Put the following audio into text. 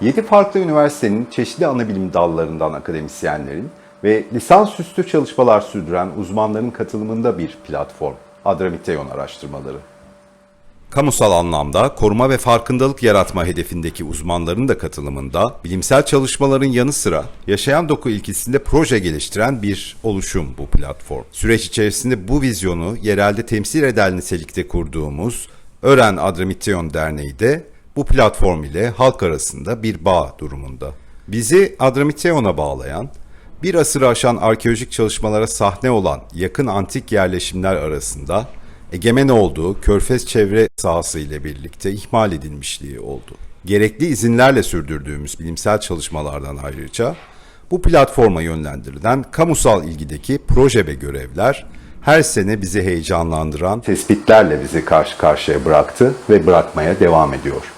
7 farklı üniversitenin çeşitli anabilim dallarından akademisyenlerin ve lisansüstü çalışmalar sürdüren uzmanların katılımında bir platform. Adramiteon araştırmaları. Kamusal anlamda koruma ve farkındalık yaratma hedefindeki uzmanların da katılımında bilimsel çalışmaların yanı sıra yaşayan doku ilkesinde proje geliştiren bir oluşum bu platform. Süreç içerisinde bu vizyonu yerelde temsil eder nitelikte kurduğumuz Ören Adramiteon Derneği de bu platform ile halk arasında bir bağ durumunda. Bizi Adramiteon'a bağlayan, bir asırı aşan arkeolojik çalışmalara sahne olan yakın antik yerleşimler arasında egemen olduğu Körfez çevre sahası ile birlikte ihmal edilmişliği oldu. Gerekli izinlerle sürdürdüğümüz bilimsel çalışmalardan ayrıca bu platforma yönlendirilen kamusal ilgideki proje ve görevler her sene bizi heyecanlandıran tespitlerle bizi karşı karşıya bıraktı ve bırakmaya devam ediyor.